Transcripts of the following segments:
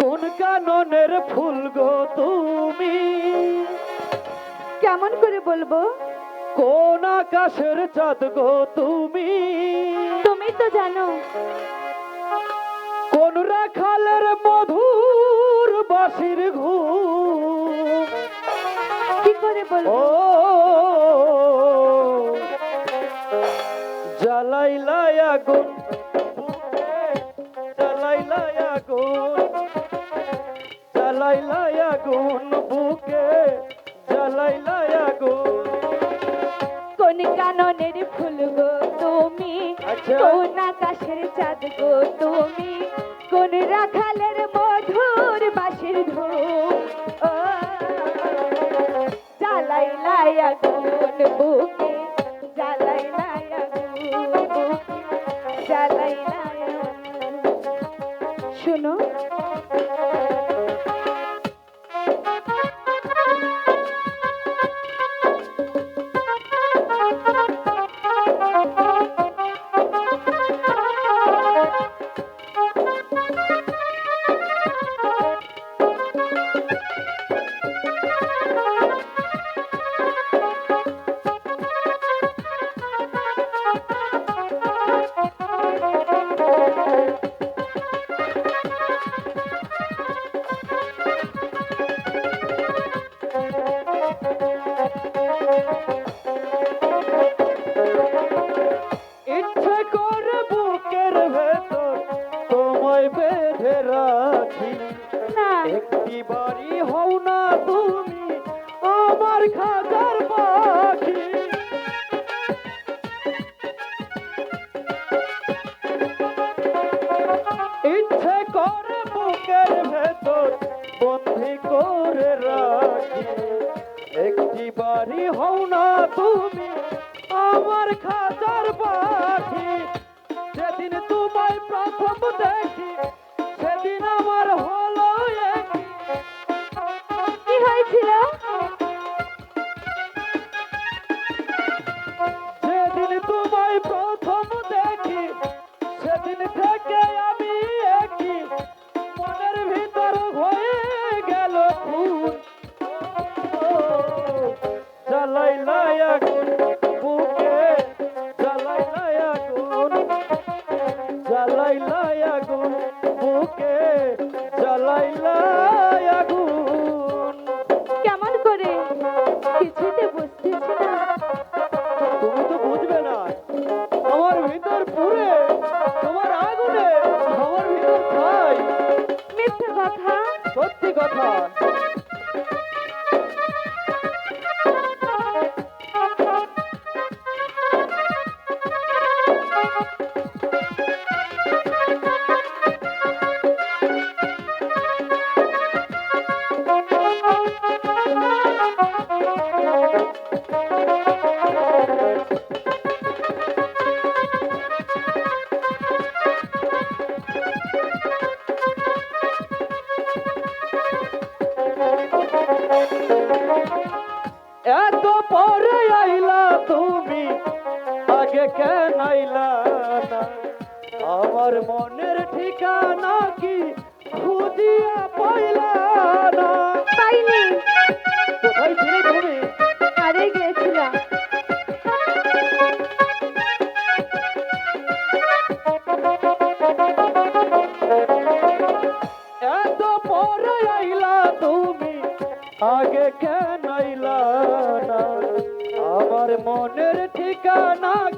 কোন কাননের ফুল গো তুমি কেমন করে বলব কোন আকাশের চাঁদ গো তুমি তুমি তো জানো কোন রাখালের মধুর বাসির ঘু কি করে বলব জ্বালাইলাই আগুন জ্বালাইলাই আগুন বুকে জ্বালাইলাই আগুন। কোন কাননের ফুল গো তুমি? আচ্ছা। কোন আকাশের চাঁদ গো তুমি? কোন রাখালের মধুর বাঁশির ধুম ও, জ্বালাই লাই আগুন বুকে বেঁধে রাখি। একটি বাড়ি হও না তুমি আমার খাজার পাখি। ইচ্ছে করে বুকের ভেতর বন্দি করে রাখি। একটি বাড়ি হও না তুমি আমার খাজার পাখি। প্রথম দেখি সেদিন আমার হলো কি হয়েছিল যেদিন তোমায় প্রথম দেখি সেদিন থেকে আমি একই মনের ভিতর হয়ে গেল খুন জ্বালাই লাই upon. পরে আইলা তুমি আগে কেন আইলা না? আমার মনের ঠিকানা কি খুঁজিয়া পাইলা না? পাইনি। কোথায় ছিলে তুমি? হারিয়ে গিয়েছিলাম। এত পরে আইলা তুমি আগে কেন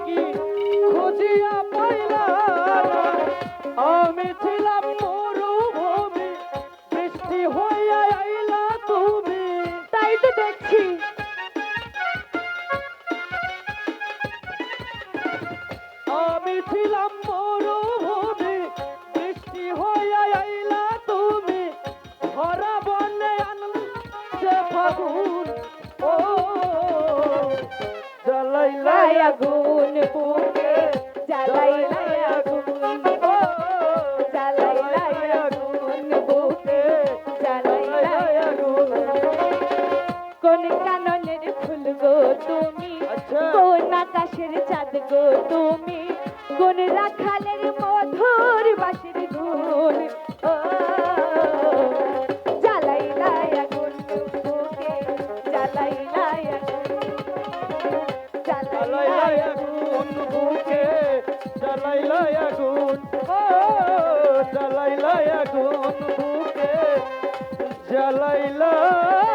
কি খুঁজিয়া পাইলা আমি ছিলাম মরুভূমি, বৃষ্টি হইয়া আইলা তুমি। তাই তো দেখছি। আমি ছিলাম মরুভূমি, বৃষ্টি হইয়া আইলা তুমি। ভরা বনে আনন্দে ফাগুন জ্বালাইলা লাই আগুন বুকে জ্বালাই আগুন ও আগুন বুকে জ্বালাই আগুন কোন কাননের ফুল গো তুমি আচ্ছা। কোন আকাশের চাঁদ গো তুমি কোন রাখালের মধুর বাঁশির ধুন বুকে জ্বালাইলা।